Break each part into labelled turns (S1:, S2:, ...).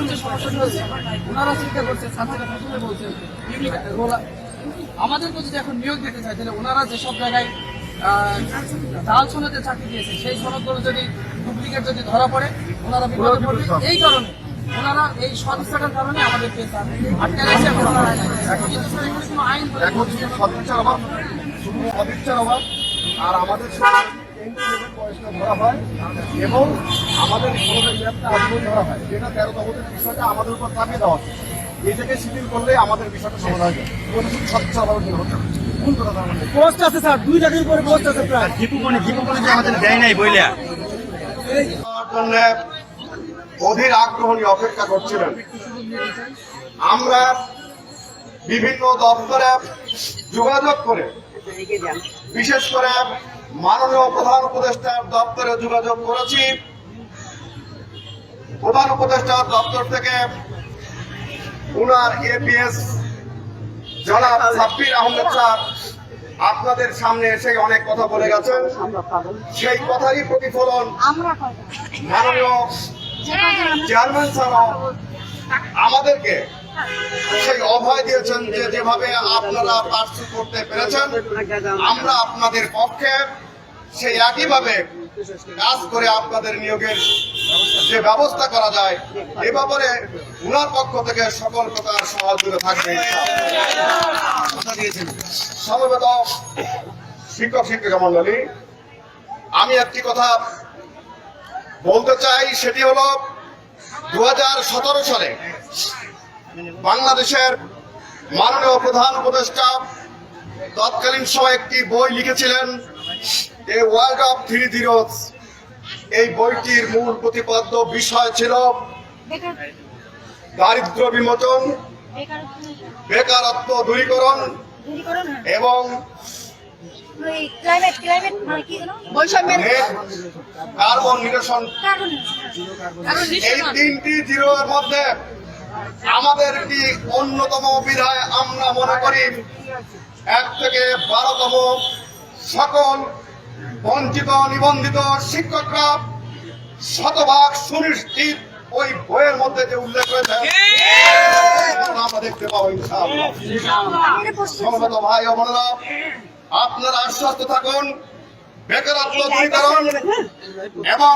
S1: এখন যে সমস্যাটা হয়েছে ওনারা চিন্তা করছে ছাত্রীরা প্রথমে বলছে আমাদেরকে যদি এখন নিয়োগ দিতে চায় তাহলে ওনারা যেসব জায়গায় জাল সনদে চাকরি দিয়েছে সেই সনদগুলো যদি ডুপ্লিকেট যদি ধরা পড়ে ওনারা বিপদে পড়বে। এই কারণে ওনারা এই কারণে আটকে ওনারা কিন্তু স্যার এখানে কোনো আইন
S2: সদিচ্ছার অভাব সদিচ্ছার অভাব আর আমাদের পয়সা ধরা হয় এবং আমাদের আজীবন ধরা হয়। যেটা তেরো তহতের বিষয়টা আমাদের উপর চাপিয়ে দেওয়া হচ্ছে। এটাকে শিথিল করলে আমাদের বিষয়টা সমাধান কথা তার মানে?
S3: পোস্ট আছে স্যার দুই জাতির করে পোস্ট আছে প্রায়।
S4: দীপু মনে দীপু মনে যে আমাদের দেয় নাই বইলা।
S2: তার জন্য অধীর আগ্রহ নিয়ে অপেক্ষা করছিলেন। আমরা বিভিন্ন দপ্তরে যোগাযোগ করে বিশেষ করে মাননীয় প্রধান উপদেষ্টার দপ্তরে যোগাযোগ করেছি প্রধান উপদেষ্টার দপ্তর থেকে উনার এপিএস জনাব সাব্বির আহমেদ স্যার আপনাদের সামনে এসে অনেক কথা বলে গেছেন সেই কথারই প্রতিফলন? মাননীয় চেয়ারম্যান স্যারও আমাদেরকে সেই অভয় দিয়েছেন যে যেভাবে আপনারা পার্সি করতে পেরেছেন, আমরা আপনাদের পক্ষে সেই একইভাবে কাজ করে আপনাদের নিয়োগের যে ব্যবস্থা করা যায়, এ ব্যাপারে উনার পক্ষ থেকে সকল প্রকার সহযোগিতা থাকবে। সমবেত শিক্ষক, শিক্ষিকা মন্ডলী আমি একটি কথা বলতে চাই, সেটি হলো দু হাজার সতেরো সালে বাংলাদেশের মাননীয় প্রধান উপদেষ্টা তৎকালীন সময় একটি বই লিখেছিলেন a world of three zeros এই বইটির মূল প্রতিপাদ্য বিষয় ছিল দারিদ্র বিমোচন
S5: বেকারত্ব
S2: দূরীকরণ এবং কার্বন নিরসন। এই তিনটি জিরোর মধ্যে আমাদের একটি অন্যতম বিধায় আমরা মনে করি এক থেকে বারোতম সকল বঞ্চিত নিবন্ধিত শিক্ষকরা শতভাগ সুনিশ্চিত ওই বইয়ের মধ্যে যে উল্লেখ রয়েছে আমরা দেখতে পাবো সমবেত ভাই ও বোনেরা আপনারা আশ্বস্ত থাকুন বেকারত্ব দূরীকরণ এবং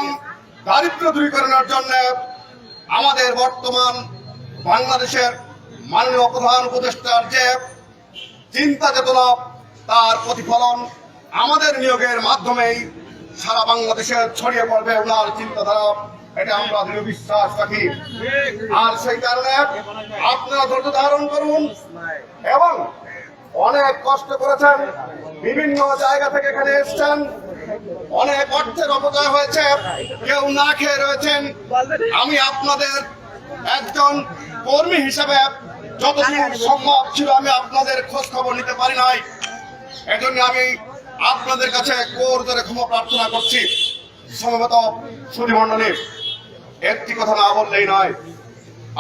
S2: দারিদ্র দূরীকরণের জন্য আমাদের বর্তমান বাংলাদেশের মাননীয় প্রধান উপদেষ্টার যে চিন্তা চেতনা, তার প্রতিফলন আমাদের নিয়োগের মাধ্যমেই সারা বাংলাদেশে ছড়িয়ে পড়বে ওনার চিন্তাধারা। এটা আমরা দৃঢ় বিশ্বাস রাখি। আর সেই কারণে আপনারা ধৈর্য ধারণ করুন এবং অনেক কষ্ট করেছেন, বিভিন্ন জায়গা থেকে এখানে এসেছেন, অনেক অর্থের অপচয় হয়েছে, কেউ না খেয়ে রয়েছেন। আমি আপনাদের একজন কর্মী হিসাবে যতদূর সম্ভব ছিল আমি আপনাদের খোঁজ খবর নিতে পারি নাই। এজন্য আমি আপনাদের কাছে কোর ধরে ক্ষমা প্রার্থনা করছি। সমবেত সুধীমণ্ডলী একটি কথা না বললেই নয়।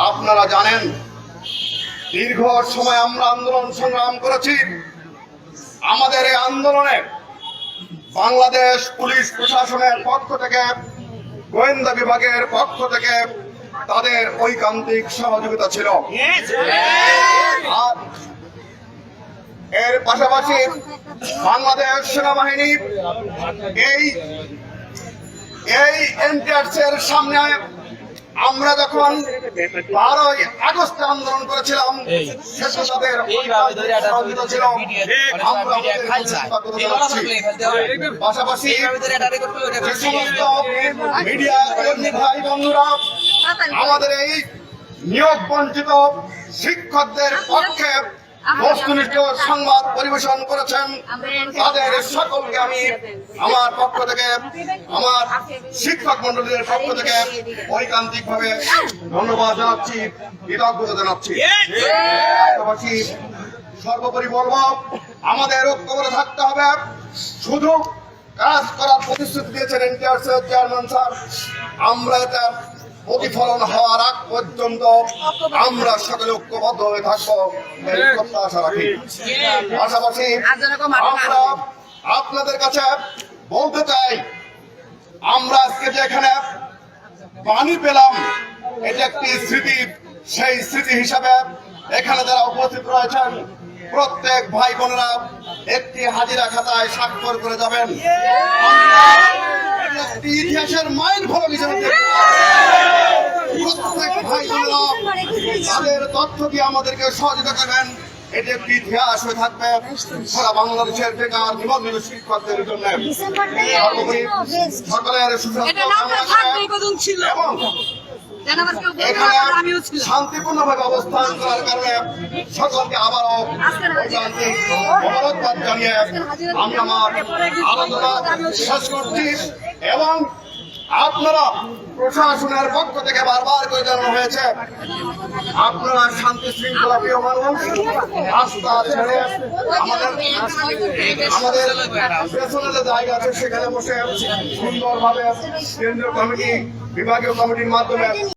S2: আপনারা জানেন দীর্ঘ সময় আমরা আন্দোলন সংগ্রাম করেছি। আমাদের এই আন্দোলনে বাংলাদেশ পুলিশ প্রশাসনের পক্ষ থেকে গোয়েন্দা বিভাগের পক্ষ থেকে তাদের ঐকান্তিক সহযোগিতা ছিল। আর এর পাশাপাশি বাংলাদেশ সেনাবাহিনী এই এই এনটিআরসির সামনে আমরা যখন বারোই আগস্ট আন্দোলন করেছিলাম সেটা তাদের সহযোগিতা ছিল। আমরা আমাদের কৃতজ্ঞতা জানাচ্ছি। পাশাপাশি মিডিয়া কর্মী ভাই বন্ধুরা আমাদের এই নিয়োগ বঞ্চিত শিক্ষকদের পক্ষে বস্তুনিষ্ঠ সংবাদ পরিবেশন করেছেন। তাদের সকলকে আমি আমার পক্ষ থেকে আমার শিক্ষক মন্ডলীর পক্ষ থেকে ঐকান্তিক ভাবে ধন্যবাদ জানাচ্ছি কৃতজ্ঞতা জানাচ্ছি। সর্বোপরি বলব আমাদের ঐক্য করে থাকতে হবে। শুধু কাজ করার প্রতিশ্রুতি দিয়েছেন এনটিআর চেয়ারম্যান স্যার। আমরা এটা প্রতিফলন হওয়ার আগ পর্যন্ত আমরা সকলে ঐক্যবদ্ধ হয়ে থাকব এই প্রত্যাশা রাখি। পাশাপাশি আমরা আপনাদের কাছে বলতে চাই আমরা আজকে যে এখানে পানি পেলাম এটা একটি স্মৃতি সেই স্মৃতি হিসাবে এখানে যারা উপস্থিত রয়েছেন প্রত্যেক ভাই বোনেরা একটি হাজিরা খাতায় স্বাক্ষর করে যাবেন। আমরা একটি ইতিহাসের মাইল ফলক হিসেবে। প্রত্যেক ভাই তাদের তথ্য দিয়ে আমাদেরকে সহযোগিতা করবেন এটি একটি ইতিহাস হয়ে থাকবে সারা বাংলাদেশের বেকার নিবন্ধিত শিক্ষকদের জন্য এবং
S6: ছিলাম
S2: শান্তিপূর্ণভাবে অবস্থান করার কারণে সকলকে আবারও জানিয়ে আমি আমার আলোচনা শেষ করছি এবং আপনারা প্রশাসনের পক্ষ থেকে বারবার করে জানানো হয়েছে, আপনারা শান্তি শৃঙ্খলা প্রিয় মানুষ রাস্তা ছেড়ে আমাদের আমাদের পেছনে যে জায়গা আছে, সেখানে বসে সুন্দরভাবে কেন্দ্রীয় কমিটি, বিভাগীয় কমিটির মাধ্যমে